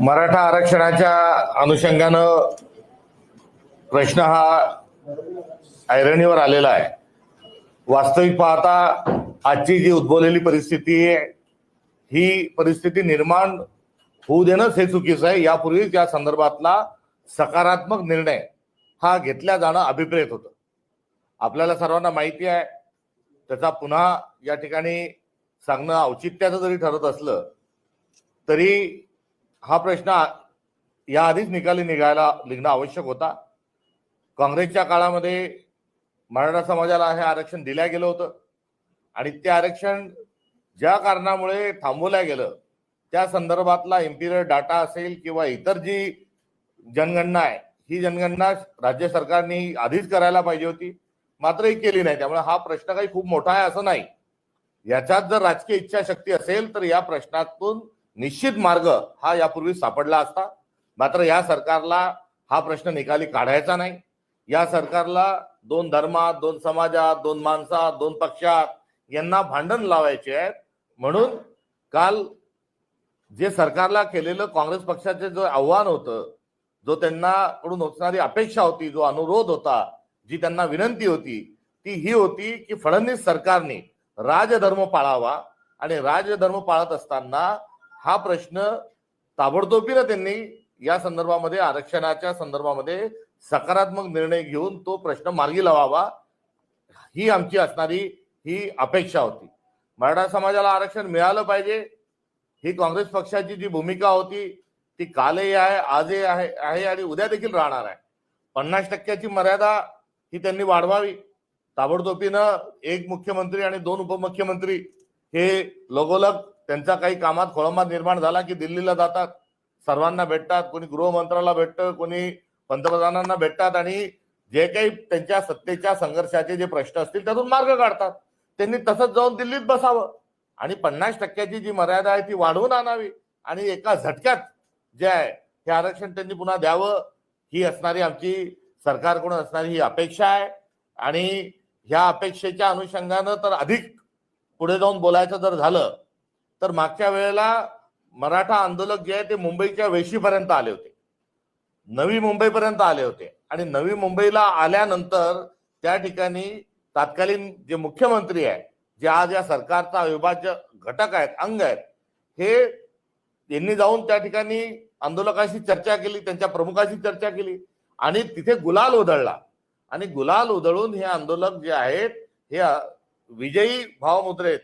मराठा आरक्षणाच्या अनुषंगानं प्रश्न हा ऐरणीवर आलेला आहे. वास्तविक पाहता आजची जी उद्भवलेली परिस्थिती आहे ही परिस्थिती निर्माण होऊ देणंच हे चुकीचं आहे. यापूर्वीच या संदर्भातला सकारात्मक निर्णय हा घेतला जाणं अभिप्रेत होतं. आपल्याला सर्वांना माहिती आहे त्याचा पुन्हा या ठिकाणी सांगणं औचित्याचं जरी ठरत असलं तरी हा प्रश्न याआधीच निकाली निघायला निघणं आवश्यक होता. काँग्रेसच्या काळामध्ये मराठा समाजाला हे आरक्षण दिल्या गेलं होतं. आणि ते आरक्षण ज्या कारणामुळे थांबवल्या गेलं त्या संदर्भातला इम्पिरियल डाटा असेल किंवा इतर जी जनगणना आहे ही जनगणना राज्य सरकारने आधीच करायला पाहिजे होती. मात्र ही केली नाही त्यामुळे हा प्रश्न काही खूप मोठा आहे असं नाही. याच्यात जर राजकीय इच्छाशक्ती असेल तर या प्रश्नातून निश्चित मार्ग हा यापूर्वी सापडला असता. मात्र या सरकारला हा प्रश्न निकाली काढायचा नाही. या सरकारला दोन धर्मात दोन समाजात दोन माणसात दोन पक्षात यांना भांडण लावायचे आहेत. म्हणून काल जे सरकारला केलेलं काँग्रेस पक्षाचे जो आव्हान होतं जो त्यांना कडून असणारी अपेक्षा होती जो अनुरोध होता जी त्यांना विनंती होती ती ही होती की फडणवीस सरकारने राजधर्म पाळावा. आणि राजधर्म पाळत असताना हा प्रश्न ताबडतोबीनं त्यांनी या संदर्भामध्ये आरक्षणाच्या संदर्भामध्ये सकारात्मक निर्णय घेऊन तो प्रश्न मार्गी लावावा. ही आमची असणारी ही अपेक्षा होती. मराठा समाजाला आरक्षण मिळालं पाहिजे. ही काँग्रेस पक्षाची जी भूमिका होती ती कालही आहे आजही आहे आहे आणि उद्या देखील राहणार आहे. पन्नास टक्क्याची मर्यादा ही त्यांनी वाढवावी. ताबडतोबीनं एक मुख्यमंत्री आणि दोन उपमुख्यमंत्री हे लगोलग त्यांचा काही कामात खोळंबा निर्माण झाला की दिल्लीला जातात. सर्वांना भेटतात कोणी गृहमंत्र्याला भेटतं कोणी पंतप्रधानांना भेटतात आणि जे काही त्यांच्या सत्तेच्या संघर्षाचे जे प्रश्न असतील त्यातून मार्ग काढतात. त्यांनी तसंच जाऊन दिल्लीत बसावं. आणि पन्नास टक्क्याची जी मर्यादा आहे ती वाढवून आणावी. आणि एका झटक्यात जे आहे हे आरक्षण त्यांनी पुन्हा द्यावं. ही असणारी आमची सरकारकडून असणारी ही अपेक्षा आहे. आणि ह्या अपेक्षेच्या अनुषंगानं तर अधिक पुढे जाऊन बोलायचं जर झालं तर मागच्या वेळेला मराठा आंदोलक जे आहे ते मुंबईच्या वेशीपर्यंत आले होते. नवी मुंबईपर्यंत आले होते. आणि नवी मुंबईला आल्यानंतर त्या ठिकाणी तत्कालीन जे मुख्यमंत्री आहे जे आज या सरकारचा अविभाज्य घटक आहेत अंग आहेत हे यांनी जाऊन त्या ठिकाणी आंदोलकाशी चर्चा केली त्यांच्या प्रमुखाशी चर्चा केली. आणि तिथे गुलाल उधळला. आणि गुलाल उधळून हे आंदोलक जे आहेत हे विजयी भावमुद्रेत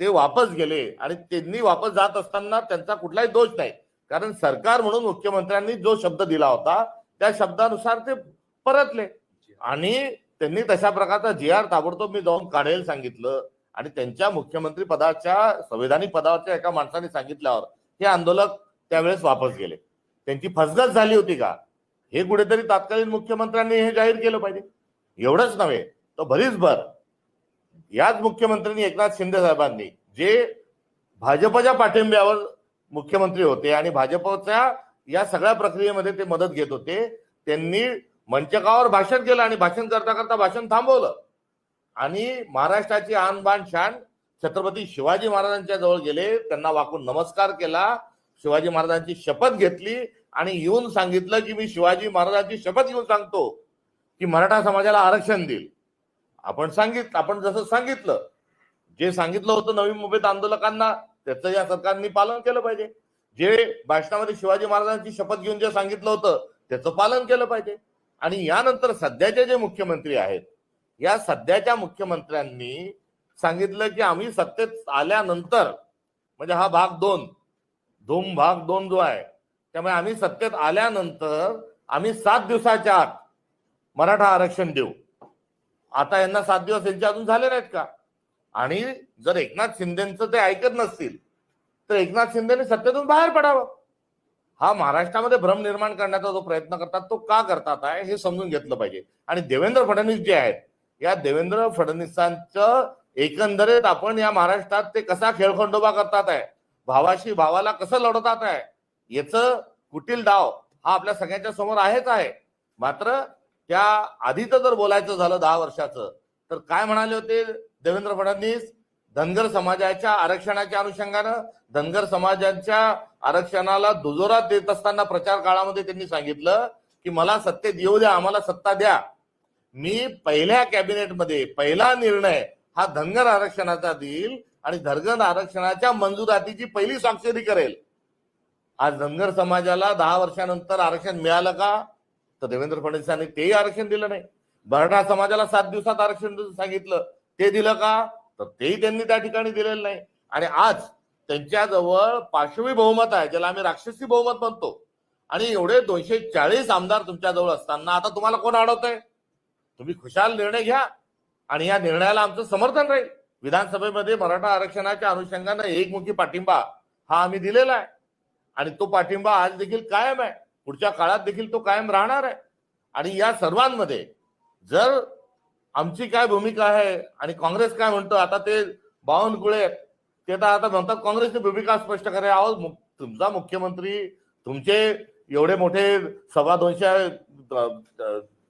ते वापस गेले आणि त्यांनी वापस जात असताना त्यांचा कुठलाही दोष नाही. कारण सरकार म्हणून मुख्यमंत्र्यांनी जो शब्द दिला होता त्या शब्दानुसार ते परतले. आणि त्यांनी तशा प्रकारचा जी आर ताबडतोब मी जाऊन काढेल सांगितलं. आणि त्यांच्या मुख्यमंत्री पदाच्या संविधानिक पदावरच्या एका माणसाने सांगितल्यावर हे आंदोलक त्यावेळेस वापस गेले. त्यांची फसगत झाली होती का? हे कुठेतरी तत्कालीन मुख्यमंत्र्यांनी हे जाहीर केलं पाहिजे. एवढंच नव्हे तर भरीच भर याच मुख्यमंत्र्यांनी एकनाथ शिंदे साहेबांनी जे भाजपच्या पाठिंब्यावर मुख्यमंत्री होते आणि भाजपच्या या सगळ्या प्रक्रियेमध्ये ते मदत घेत होते त्यांनी मंचकावर भाषण केलं आणि भाषण करता करता भाषण थांबवलं. आणि महाराष्ट्राची आन बाण शान छत्रपती शिवाजी महाराजांच्या जवळ गेले त्यांना वाकून नमस्कार केला शिवाजी महाराजांची शपथ घेतली आणि येऊन सांगितलं की मी शिवाजी महाराजांची शपथ घेऊन सांगतो की मराठा समाजाला आरक्षण देईल. आपण सांगितलं आपण जसं सांगितलं जे सांगितलं होतं नवी मुंबईत आंदोलकांना त्याचं या सरकारने पालन केलं पाहिजे. जे भाषणामध्ये शिवाजी महाराजांची शपथ घेऊन जे सांगितलं होतं त्याचं पालन केलं पाहिजे. आणि यानंतर सध्याचे जे मुख्यमंत्री आहेत या सध्याच्या मुख्यमंत्र्यांनी सांगितलं की आम्ही सत्तेत आल्यानंतर म्हणजे हा भाग दोन धूम भाग दोन जो आहे त्यामुळे आम्ही सत्तेत आल्यानंतर आम्ही सात दिवसाच्या आत मराठा आरक्षण देऊ. आता यांना सात दिवस यांचे अजून झाले नाहीत का? आणि जर एकनाथ शिंदेचं ते ऐकत नसतील तर एकनाथ शिंदेने सत्तेतून बाहेर पडावं. हा महाराष्ट्रामध्ये भ्रम निर्माण करण्याचा जो प्रयत्न करतात तो का करतात आहे हे समजून घेतलं पाहिजे. आणि देवेंद्र फडणवीस जे आहेत या देवेंद्र फडणवीसांचं एकंदरीत आपण या महाराष्ट्रात ते कसा खेळखंडोबा करतात आहे भावाशी भावाला कसं लढवतात आहे याचं कुटील डाव हा आपल्या सगळ्यांच्या समोर आहेच आहे. मात्र त्या आधीचं जर बोलायचं झालं दहा वर्षाचं तर काय म्हणाले होते देवेंद्र फडणवीस? धनगर समाजाच्या आरक्षणाच्या अनुषंगानं धनगर समाजाच्या आरक्षणाला दुजोरा देत असताना प्रचार काळामध्ये त्यांनी सांगितलं की मला सत्तेत येऊ द्या आम्हाला सत्ता द्या. मी पहिल्या कॅबिनेटमध्ये पहिला निर्णय हा धनगर आरक्षणाचा देईल आणि धनगर आरक्षणाच्या मंजुरातीची पहिली स्वाक्षरी करेल. आज धनगर समाजाला दहा वर्षानंतर आरक्षण मिळालं का? तर देवेंद्र फडणवीसांनी तेही आरक्षण दिलं नाही. मराठा समाजाला सात दिवसात आरक्षण सांगितलं. ते दिलं का? तर तेही त्यांनी त्या ठिकाणी दिलेलं नाही. आणि आज त्यांच्याजवळ पाचवी बहुमत आहे ज्याला आम्ही राक्षसी बहुमत म्हणतो. आणि एवढे दोनशे चाळीस आमदार तुमच्याजवळ असताना आता तुम्हाला कोण अडवतंय? तुम्ही खुशाल निर्णय घ्या. आणि या निर्णयाला आमचं समर्थन राहील. विधानसभेमध्ये मराठा आरक्षणाच्या अनुषंगानं एकमुखी पाठिंबा हा आम्ही दिलेला आहे. आणि तो पाठिंबा आज देखील कायम आहे. पुढच्या काळात देखील तो कायम राहणार आहे. आणि या सर्वांमध्ये जर आमची काय भूमिका आहे आणि काँग्रेस काय म्हणतो आता ते बावनकुळे ते तर आता म्हणतात काँग्रेसची भूमिका स्पष्ट करा आहो तुमचा मुख्यमंत्री तुमचे एवढे मोठे सव्वा दोनशे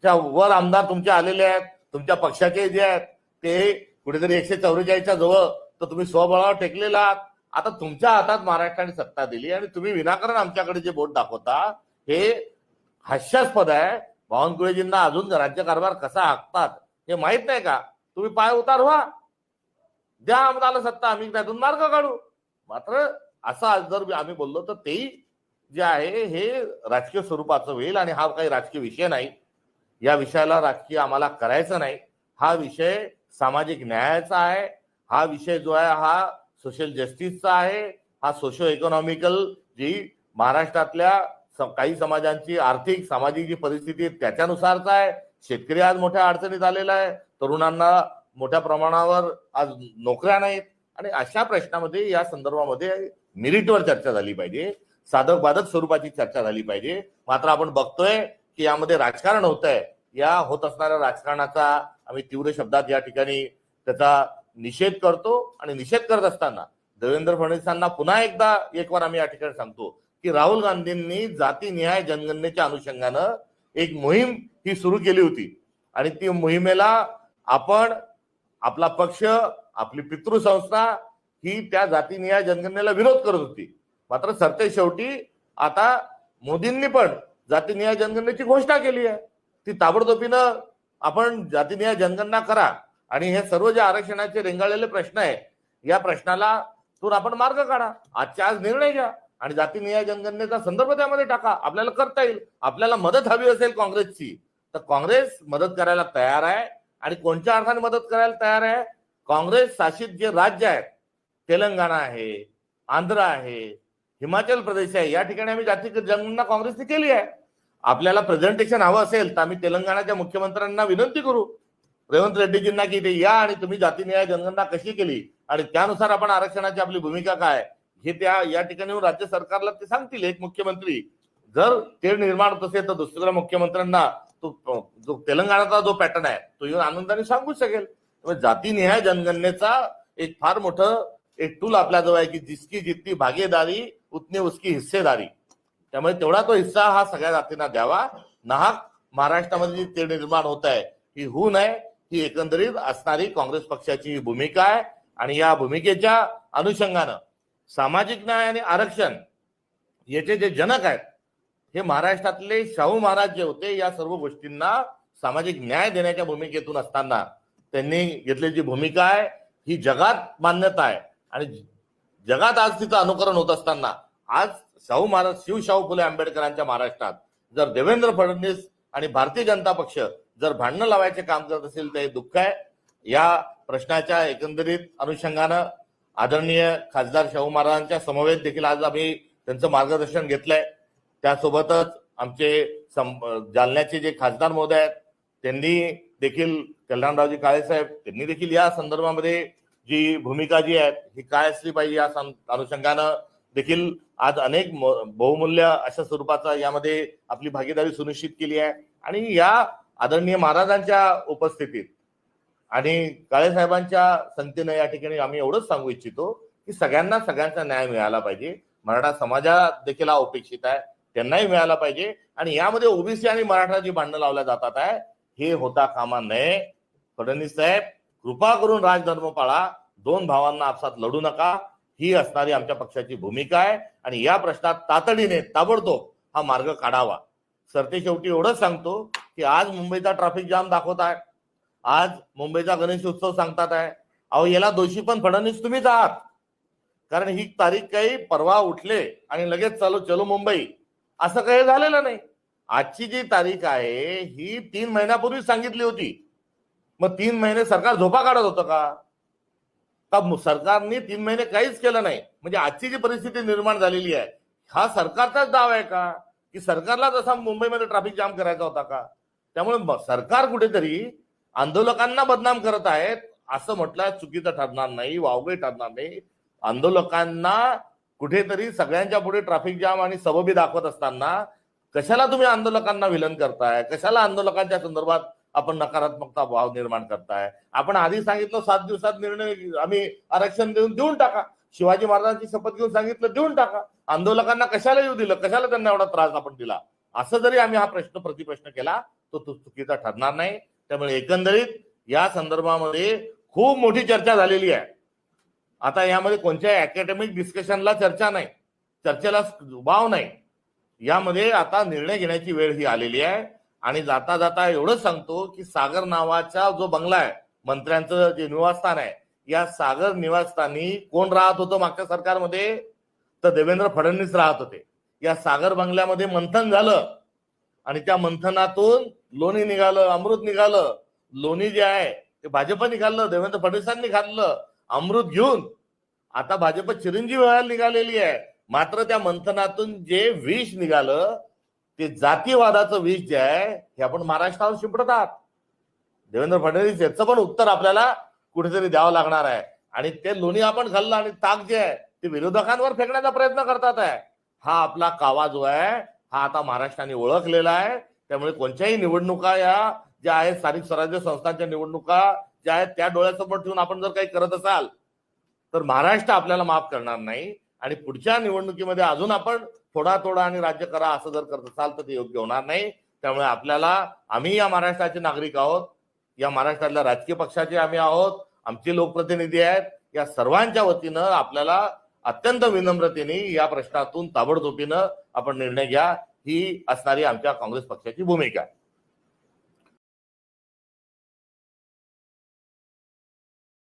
च्या वर आमदार तुमचे आलेले आहेत तुमच्या पक्षाचे जे आहेत ते कुठेतरी एकशे चौवेचाळीसच्या जवळ तर तुम्ही स्वबळावर टेकलेला आहात. आता तुमच्या हातात महाराष्ट्राने सत्ता दिली आणि तुम्ही विनाकारण आमच्याकडे जे बोट दाखवता हे हास्यास्पद आहे. बावनकुळेजींना अजून राज्यकारभार कसा हाकतात हे माहीत नाही का? तुम्ही पाय उतार व्हा द्या आम्हाला सत्ता आम्ही त्यातून मार्ग काढू. मात्र असं आज जर आम्ही बोललो तर तेही जे आहे हे राजकीय स्वरूपाचं होईल आणि हा काही राजकीय विषय नाही. या विषयाला राजकीय आम्हाला करायचं नाही. हा विषय सामाजिक न्यायाचा आहे. हा विषय जो आहे हा सोशल जस्टिसचा आहे. हा सोशो इकॉनॉमिकल जी महाराष्ट्रातल्या काही समाजांची आर्थिक सामाजिक जी परिस्थिती आहे त्याच्यानुसारचा आहे. शेतकरी आज मोठ्या अडचणीत आलेला आहे. तरुणांना मोठ्या प्रमाणावर आज नोकऱ्या नाहीत. आणि अशा प्रश्नामध्ये या संदर्भामध्ये मिरिटवर चर्चा झाली पाहिजे. साधक बाधक स्वरूपाची चर्चा झाली पाहिजे. मात्र आपण बघतोय की यामध्ये राजकारण होत आहे या होत असणाऱ्या राजकारणाचा आम्ही तीव्र शब्दात या ठिकाणी त्याचा निषेध करतो. आणि निषेध करत असताना देवेंद्र फडणवीसांना पुन्हा एकदा एक वार आम्ही या ठिकाणी सांगतो. की राहुल गांधींनी जातीनिहाय जनगणनेच्या अनुषंगानं एक मोहीम ही सुरू केली होती. आणि ती मोहिमेला आपण आपला पक्ष आपली पितृसंस्था ही त्या जातीनिहाय जनगणनेला विरोध करत होती. मात्र सरते शेवटी आता मोदींनी पण जातीनिहाय जनगणनेची घोषणा केली आहे. ती ताबडतोबीनं आपण जातीनिहाय जनगणना करा आणि हे सर्व जे आरक्षणाचे रेंगाळलेले प्रश्न आहे या प्रश्नाला तून आपण मार्ग काढा. आजच्या आज निर्णय घ्या. आणि जातीनिहाय जनगणनेचा संदर्भ त्यामध्ये टाका. आपल्याला करता येईल. आपल्याला मदत हवी असेल काँग्रेसची तर काँग्रेस मदत करायला तयार आहे. आणि कोणत्या अर्थाने मदत करायला तयार आहे? काँग्रेस शासित जे राज्य आहेत तेलंगणा आहे आंध्र आहे हिमाचल प्रदेश आहे या ठिकाणी आम्ही जाती जनगणना काँग्रेसने केली आहे. आपल्याला प्रेझेंटेशन हवं असेल तर आम्ही तेलंगणाच्या मुख्यमंत्र्यांना विनंती करू. रेवंत रेड्डीजींना की ते या आणि तुम्ही जातीनिहाय जनगणना कशी केली? आणि त्यानुसार आपण आरक्षणाची आपली भूमिका काय? हे त्या या ठिकाणी राज्य सरकारला ते सांगतील एक मुख्यमंत्री. जर ते निर्माण होत असेल तर दुसऱ्या मुख्यमंत्र्यांना तो जो तेलंगणाचा जो पॅटर्न आहे तो येऊन आनंदाने सांगू शकेल. जातीनिहाय जनगणनेचा एक फार मोठं एक टूल आपल्याजवळ आहे की जिसकी जितकी भागीदारी उतनी उसकी हिस्सेदारी. त्यामुळे तेवढा तो हिस्सा हा सगळ्या जातींना द्यावा. नाहक महाराष्ट्रामध्ये जी ते निर्माण होत आहे ही होऊ नये ही एकंदरीत असणारी काँग्रेस पक्षाची ही भूमिका आहे. आणि या भूमिकेच्या अनुषंगानं सामाजिक न्याय आणि आरक्षण याचे जे जनक आहेत हे महाराष्ट्रातले शाहू महाराज जे होते या सर्व गोष्टींना सामाजिक न्याय देण्याच्या भूमिकेतून असताना त्यांनी घेतलेली जी भूमिका आहे ही जगात मान्यता आहे. आणि जगात आज तिचं अनुकरण होत असताना आज शाहू महाराज शिवशाहू फुले आंबेडकरांच्या महाराष्ट्रात जर देवेंद्र फडणवीस आणि भारतीय जनता पक्ष जर भांडणं लावायचे काम करत असेल तर हे दुःख आहे. या प्रश्नाच्या एकंदरीत अनुषंगानं आदरणीय खासदार शाहू महाराजांच्या समवेत देखील आज आम्ही त्यांचं मार्गदर्शन घेतलंय. त्यासोबतच आमचे सं- जालन्याचे जे खासदार महोदय आहेत त्यांनी देखील कल्याणरावजी काळेसाहेब त्यांनी देखील या संदर्भामध्ये जी भूमिका जी आहे ही काय असली पाहिजे या सं- अनुषंगानं देखील आज अनेक म- बहुमूल्य अशा स्वरूपाचा यामध्ये आपली भागीदारी सुनिश्चित केली आहे. आणि या आदरणीय महाराजांच्या उपस्थितीत आणि काळेसाहेबांच्या संतीनं या ठिकाणी आम्ही एवढंच सांगू इच्छितो की सगळ्यांना सगळ्यांचा न्याय मिळाला पाहिजे. मराठा समाजात देखील हा अपेक्षित आहे. त्यांनाही मिळाला पाहिजे. आणि यामध्ये ओबीसी आणि मराठा जी भांडणं लावल्या जातात आहे हे होता कामा नये. फडणवीस साहेब कृपा करून राजधर्म पाळा. दोन भावांना आपसात लढू नका. ही असणारी आमच्या पक्षाची भूमिका आहे. आणि या प्रश्नात तातडीने ताबडतोब हा मार्ग काढावा. सरते शेवटी एवढंच सांगतो की आज मुंबईचा ट्रॅफिक जाम दाखवत आहे. आज मुंबईचा गणेश उत्सव सांगतात आहे. अहो याला दोषी पण फडणवीस तुम्हीच आहात कारण ही तारीख काही परवा उठले आणि लगेच चालू चलो मुंबई. असं काही झालेलं नाही. आजची जी तारीख आहे ही तीन महिन्यापूर्वी सांगितली होती. मग तीन महिने सरकार झोपा काढत होतं का? का सरकारने तीन महिने काहीच केलं नाही? म्हणजे आजची जी परिस्थिती निर्माण झालेली आहे हा सरकारचाच दाव आहे का? की सरकारला जसा मुंबईमध्ये ट्रॅफिक जाम करायचा होता का? त्यामुळे सरकार कुठेतरी आंदोलकांना बदनाम करत आहेत. असं म्हटलं चुकीचं ठरणार नाही वावगे ठरणार नाही. आंदोलकांना कुठेतरी सगळ्यांच्या पुढे ट्रॅफिक जाम आणि सबबी दाखवत असताना कशाला तुम्ही आंदोलकांना विलन करताय? कशाला आंदोलकांच्या संदर्भात आपण नकारात्मकता भाव निर्माण करताय? आपण आधी सांगितलं सात दिवसात निर्णय आम्ही आरक्षण देऊन देऊन टाका. शिवाजी महाराजांची शपथ घेऊन सांगितलं देऊन टाका. आंदोलकांना कशाला येऊ दिलं? कशाला त्यांना एवढा त्रास आपण दिला? असं जरी आम्ही हा प्रश्न प्रतिप्रश्न केला तो चुकीचा ठरणार नाही. त्यामुळे एकंदरीत या संदर्भामध्ये खूप मोठी चर्चा झालेली आहे. आता यामध्ये कोणत्या अकॅडमिक डिस्कशनला चर्चा नाही. चर्चेला वाव नाही. यामध्ये आता निर्णय घेण्याची वेळ ही आलेली आहे. आणि जाता जाता एवढंच सांगतो की सागर नावाचा जो बंगला आहे मंत्र्यांचं जे निवासस्थान आहे या सागर निवासस्थानी कोण राहत होतं मागच्या सरकारमध्ये? तर देवेंद्र फडणवीस राहत होते. या सागर बंगल्यामध्ये मंथन झालं. आणि त्या मंथनातून लोणी निघालं अमृत निघालं लोणी जे आहे ते भाजपने खाल्लं देवेंद्र फडणवीसांनी खाल्लं अमृत घेऊन. आता भाजप चिरंजीव व्हायला निघालेली आहे. मात्र त्या मंथनातून जे विष निघालं ते जातीवादाचं विष जे आहे हे आपण महाराष्ट्रावर शिंपडत आहात. देवेंद्र फडणवीस याचं पण उत्तर आपल्याला कुठेतरी द्यावं लागणार आहे. आणि ते लोणी आपण खाल्लं आणि ताक जे आहे ते विरोधकांवर फेकण्याचा प्रयत्न करतात आहे. हा आपला कावा जो आहे हा आता महाराष्ट्राने ओळखलेला आहे. त्यामुळे कोणत्याही निवडणुका या ज्या आहेत स्थानिक स्वराज्य संस्थांच्या निवडणुका ज्या आहेत त्या डोळ्यासमोर ठेवून आपण जर काही करत असाल तर महाराष्ट्र आपल्याला माफ करणार नाही. आणि पुढच्या निवडणुकीमध्ये अजून आपण थोडा थोडा आणि राज्य करा असं जर करत असाल तर ते योग्य होणार नाही. त्यामुळे आपल्याला आम्ही या महाराष्ट्राचे नागरिक आहोत. या महाराष्ट्रातल्या राजकीय पक्षाचे आम्ही आहोत. आमचे लोकप्रतिनिधी आहेत. या सर्वांच्या वतीनं आपल्याला अत्यंत विनम्रतेने या प्रश्नातून ताबडतोबीनं आपण निर्णय घ्या. ही असणारी आमच्या काँग्रेस पक्षाची भूमिका.